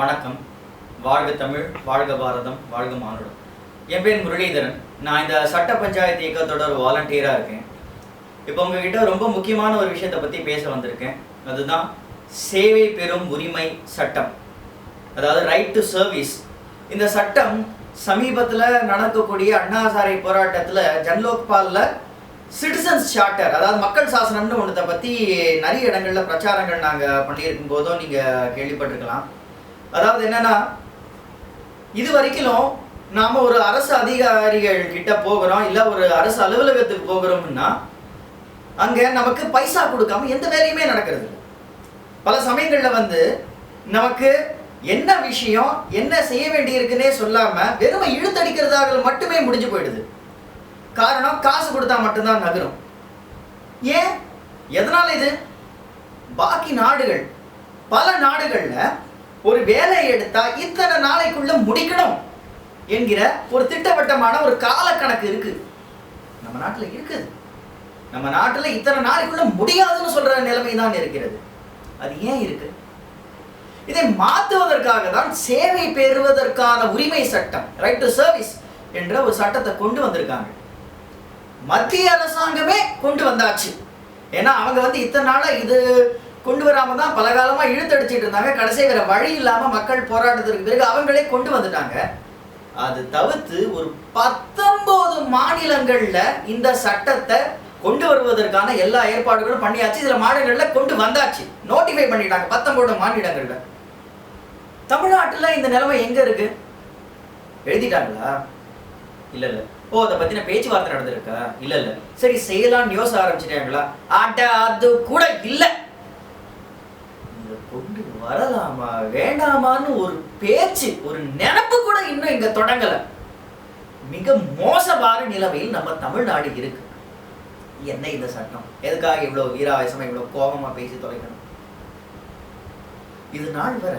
வணக்கம். வாழ்க தமிழ் வாழ்க பாரதம் வாழ்க மானுடம். என் பேர் முரளிதரன் நான் இந்த சட்ட பஞ்சாயத்து இயக்கத்தோட ஒரு வாலண்டியராக இருக்கேன். இப்போ உங்ககிட்ட ரொம்ப முக்கியமான ஒரு விஷயத்தை பற்றி பேச வந்திருக்கேன். அதுதான் சேவை பெறும் உரிமை சட்டம். அதாவது ரைட் டு சர்வீஸ் இந்த சட்டம் சமீபத்தில் நடக்கக்கூடிய அண்ணாசாரை போராட்டத்தில் ஜன்லோக்பாலில் சிட்டிசன்ஸ் சார்ட்டர் அதாவது மக்கள் சாசனம்னு ஒன்றத்தை பற்றி நிறைய இடங்களில் பிரச்சாரங்கள் நாங்கள் பண்ணியிருக்கும் போதும் நீங்கள் கேள்விப்பட்டிருக்கலாம். அதாவது என்னன்னா இது வரைக்கும் நாம் ஒரு அரசு அதிகாரிகள் கிட்ட போகிறோம் இல்லை ஒரு அரசு அலுவலகத்துக்கு போகிறோம்னா அங்கே நமக்கு பைசா கொடுக்காம எந்த வேலையுமே நடக்கிறது பல சமயங்களில் வந்து நமக்கு என்ன விஷயம் என்ன செய்ய வேண்டியிருக்குன்னே சொல்லாமல் வெறுமை இழுத்தடிக்கிறதாக மட்டுமே முடிஞ்சு போயிடுது. காரணம் காசு கொடுத்தா மட்டும்தான் நகரும். ஏன்? எதனால் இது? பாக்கி நாடுகள். பல நாடுகளில் ஒரு வேலையை எடுத்தா இத்தனை நாளைக்குள்ள முடிக்கணும் என்கிற ஒரு திட்டவட்டமான ஒரு காலக்கணக்கு இருக்கு. நம்ம நாட்டுல இருக்குது நம்ம நாட்டுல இத்தனை நாளைக்குள்ள முடியாதுன்னு சொல்ற நிலைமை தான் இருக்கிறது. அது ஏன் இருக்கு? இதை மாற்றுவதற்காக தான் சேவை பெறுவதற்கான உரிமை சட்டம் ரைட் டு சர்வீஸ் என்ற ஒரு சட்டத்தை கொண்டு வந்திருக்காங்க. மத்திய அரசாங்கமே கொண்டு வந்தாச்சு. ஏன்னா அவங்க வந்து இத்தனை நாளா இது கொண்டு வராமல் தான் பலகாலமாக இழுத்தடிச்சிட்டு இருந்தாங்க. கடைசி வேற வழி இல்லாமல் மக்கள் போராட்டத்திற்கு பிறகு அவங்களே கொண்டு வந்துட்டாங்க. அது தவிர்த்து ஒரு பத்தொன்பது மாநிலங்களில் இந்த சட்டத்தை கொண்டு வருவதற்கான எல்லா ஏற்பாடுகளும் பண்ணியாச்சு. இதில் மாநிலங்களில் கொண்டு வந்தாச்சு. நோட்டிஃபை பண்ணிட்டாங்க பத்தொன்பது மாநிலங்கள்ல. தமிழ்நாட்டில் இந்த நிலைமை எங்கே இருக்கு? எழுதிட்டாங்களா? இல்லை இல்லை. ஓ அதை பற்றின பேச்சுவார்த்தை நடந்திருக்கா? இல்லை இல்லை. சரி செய்யலாம்னு யோசனை ஆரம்பிச்சிட்டாங்களா? அட அது கூட இல்லை. வரலாமா? வேண்டாமான்னு ஒரு பேச்சு ஒரு நினைப்பு கூட இன்னும் இங்க தொடங்கல. மிக மோசமான நிலைமையில் நம்ம தமிழ்நாடு இருக்கு. என்ன இந்த சட்டம்? எதுக்காக இவ்வளவு வீராவேசமா இவ்வளவு கோபமா பேசி தொலைக்கணும் இது நாள் வர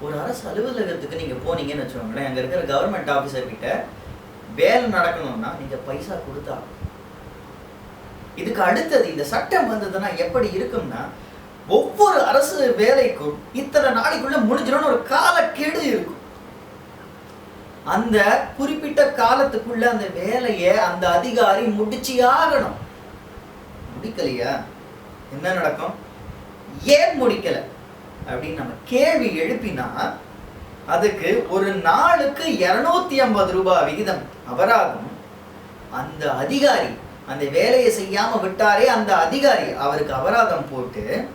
ஒரு அரசு அலுவலகத்துக்கு நீங்க போனீங்கன்னு வச்சுக்கோங்களேன் அங்க இருக்கிற கவர்மெண்ட் ஆபீசர் கிட்ட வேலை நடக்கணும்னா நீங்க பைசா கொடுத்தா. இதுக்கு அடுத்தது இந்த சட்டம் வந்ததுன்னா எப்படி இருக்கும்னா ஒவ்வொரு அரசு வேலைக்கும் இத்தனை நாளைக்குள்ள முடிஞ்சிடும்னு ஒரு காலக்கெடு இருக்கும். அந்த குறிப்பிட்ட காலத்துக்குள்ள அந்த வேலையை அந்த அதிகாரி முடிச்சு ஆகணும். முடிக்கலையா? என்ன நடக்கும்? ஏன் முடிக்கல? அப்படின்னு நம்ம கேள்வி எழுப்பினா அதுக்கு ஒரு நாளுக்கு இருநூத்தி ஐம்பது ரூபாய் விகிதம் அபராதம் அந்த அதிகாரி அந்த வேலையை செய்யாம விட்டாரே அந்த அதிகாரி. அவருக்கு அபராதம் போட்டு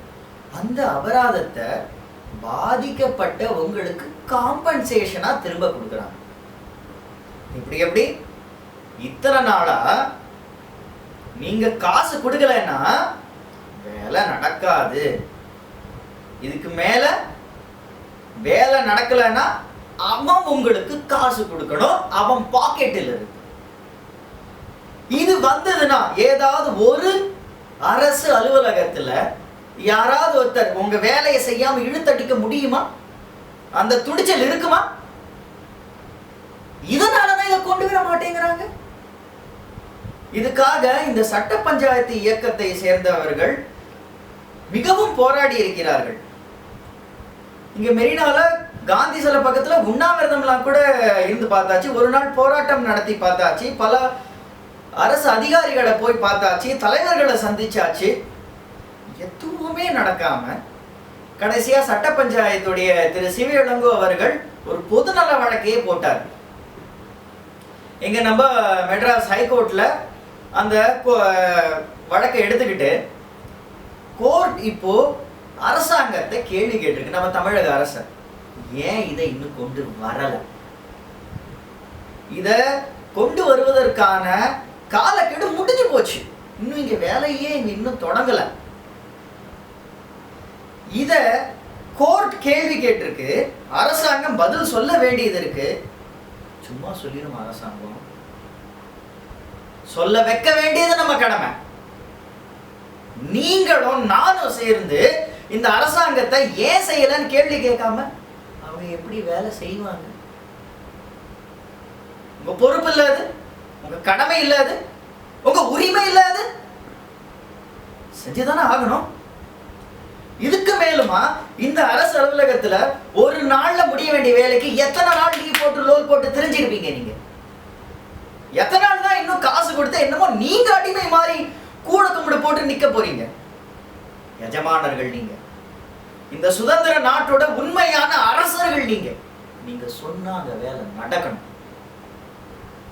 அந்த அபராதத்தை பாதிக்கப்பட்ட உங்களுக்கு காம்பன்சேஷனா திரும்ப கொடுக்குறாங்க. இப்படி எப்படி? இத்தனை நாளா நீங்க காசு கொடுக்கலன்னா வேலை நடக்காது. இதுக்கு மேல வேலை நடக்கலைன்னா அவன் உங்களுக்கு காசு கொடுக்கணும். அவன் பாக்கெட்டில் இருக்கு. இது வந்ததுன்னா ஏதாவது ஒரு அரசு அலுவலகத்துல யாராவது ஒருத்தர் உங்க வேலையை செய்யாம இழுத்தடிக்க முடியுமா? அந்த துணிச்சல் இருக்குமா? இதனாலதான் இதை கொண்டு வர மாட்டேங்கிறாங்க. இதுக்காக இந்த சட்ட பஞ்சாயத்து இயக்கத்தை சேர்ந்தவர்கள் மிகவும் போராடி இருக்கிறார்கள். இங்க மெரினால காந்தி சிலை பக்கத்துல உண்ணாவிரதம்லாம் கூட இருந்து பார்த்தாச்சு. ஒரு நாள் போராட்டம் நடத்தி பார்த்தாச்சு. பல அரசு அதிகாரிகளை போய் பார்த்தாச்சு. தலைவர்களை சந்திச்சாச்சு. எதுவும் நடக்காம கடைசியா சட்ட பஞ்சாயத்துடைய திரு சிவி இளங்கோ அவர்கள் ஒரு பொதுநல வழக்கையே போட்டார். எங்க நம்ம மெட்ராஸ் ஹைகோர்ட்ல அந்த வழக்கை எடுத்துக்கிட்டு கோர்ட் இப்போ அரசாங்கத்தை கேள்வி கேட்டிருக்கு நம்ம தமிழக அரசர். ஏன் இதை இன்னும் கொண்டு வரல? இத கொண்டு வருவதற்கான காலக்கெடு முடிஞ்சு போச்சு. இன்னும் இங்க வேலையே இங்க இன்னும் தொடங்கல. இதை கோர்ட் கேள்வி கேட்டிருக்கு. அரசாங்கம் பதில் சொல்ல வேண்டியது இருக்கு. சும்மா சொல்லிடும் அரசாங்கம். சொல்ல வைக்க வேண்டியது நம்ம கடமை. நீங்களும் நானும் சேர்ந்து இந்த அரசாங்கத்தை ஏன் செய்யலன்னு கேள்வி கேட்காம அவங்க எப்படி வேலை செய்வாங்க? உங்க பொறுப்பு இல்லாது உங்க கடமை இல்லாது உங்க உரிமை இல்லாது செஞ்சுதானே ஆகணும். இதுக்கு மேலுமா இந்த அரசு அலுவலகத்துல ஒரு நாள்ல முடிய வேண்டிய வேலைக்கு எத்தனை நாள் லீவ் போட்டு லோல் போட்டு தெரிஞ்சிருப்பீங்க நீங்க? எத்தனை நாள் தான் இன்னும் காசு கொடுத்து என்னமோ நீங்க அடிமை மாதிரி கூட கும்பிடு போட்டு நிக்க போறீங்க. எஜமானர்கள் நீங்க. இந்த சுதந்திர நாட்டோட உண்மையான அரசர்கள் நீங்க. நீங்க சொன்ன அந்த வேலை நடக்கணும்.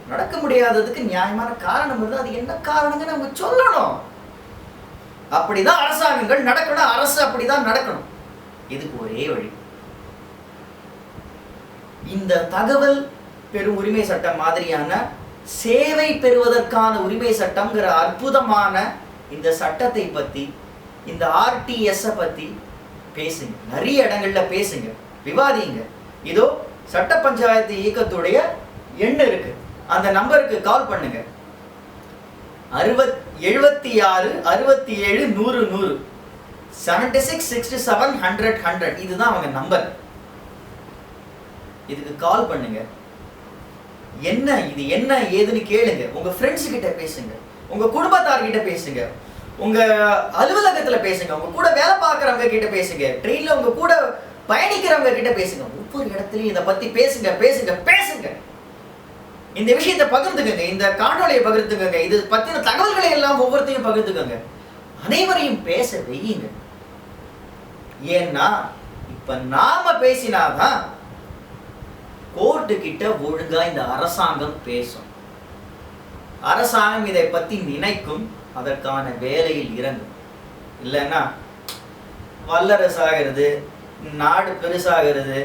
நடக்க முடியாததுக்கு நியாயமான காரணம் இருந்தால் அது என்ன காரணங்க நம்ம சொல்லணும். அப்படிதான் அரசாங்கங்கள் நடக்கணும் அரசு அப்படிதான் நடக்கணும். இதுக்கு ஒரே வழி. இந்த தகவல் பெரும் உரிமை சட்டம் மாதிரியான சேவை பெறுவதற்கான உரிமை சட்டம்ங்கிற அற்புதமான இந்த சட்டத்தை பத்தி இந்த ஆர்டிஎஸ் பத்தி பேசுங்க. நிறைய இடங்கள்ல பேசுங்க. விவாதிங்க. இதோ சட்ட பஞ்சாயத்து இயக்கத்துடைய எண் இருக்கு. அந்த நம்பருக்கு கால் பண்ணுங்க. அறுபத் எழுபத்தி ஆறு அறுபத்தி ஏழு நூறு நூறு. Seventy six sixty seven hundred hundred இதுதான் அவங்க நம்பர் இதுக்கு கால் பண்ணுங்க. என்ன இது? என்ன ஏதுன்னு கேளுங்க. உங்க ஃப்ரெண்ட்ஸ் கிட்ட பேசுங்க. உங்க குடும்பத்தார்கிட்ட பேசுங்க. உங்க அலுவலகத்துல பேசுங்க. உங்க கூட வேலை பார்க்கறவங்க கிட்ட பேசுங்க. ட்ரெயின்ல உங்க கூட பயணிக்கிறவங்க கிட்ட பேசுங்க. ஒவ்வொரு இடத்துலயும் இதை பத்தி பேசுங்க பேசுங்க பேசுங்க. இந்த விஷயத்தை பகிர்ந்துக்கங்க இந்த காணொளியை பகிர்ந்துக்கங்க இது பத்தின தகவல்களை எல்லாம் ஒவ்வொருத்தையும் பகிர்ந்துக்கங்க. அனைவரையும் பேச வையுங்க. ஏன்னா இப்ப நாம பேசினாதான் கோர்ட்டு கிட்ட ஒழுங்கா இந்த அரசாங்கம் பேசும். அரசாங்கம் இதை பத்தி நினைக்கும் அதற்கான வேலையில் இறங்கும். இல்லைன்னா வல்லரசாகிறது நாடு பெருசாகிறது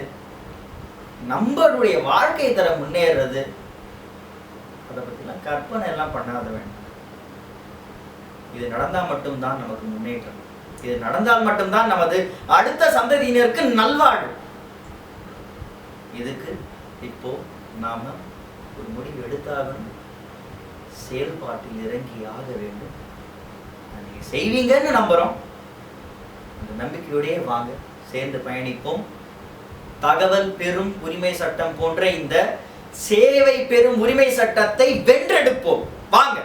நம்மளுடைய வாழ்க்கை தரம் முன்னேறது அதை பற்றிலாம் கற்பனை எல்லாம் பண்ணாத வேண்டும். இது நடந்தால் மட்டும்தான் நமக்கு முன்னேற்றம். இது நடந்தால் மட்டும்தான் நமது அடுத்த சந்ததியினருக்கு நல்வாழ்வு. இதுக்கு இப்போ நாம ஒரு முடிவு எடுத்தாகணும். செயல்பாட்டில் இறங்கி ஆக வேண்டும். அதை செய்வீங்கன்னு நம்புறோம். அந்த நம்பிக்கையோடயே வாங்க. சேர்ந்து பயணிப்போம். தகவல் பெறும் உரிமை சட்டம் போன்ற இந்த சேவை பெறும் உரிமை சட்டத்தை வென்றெடுப்போம். வாங்க.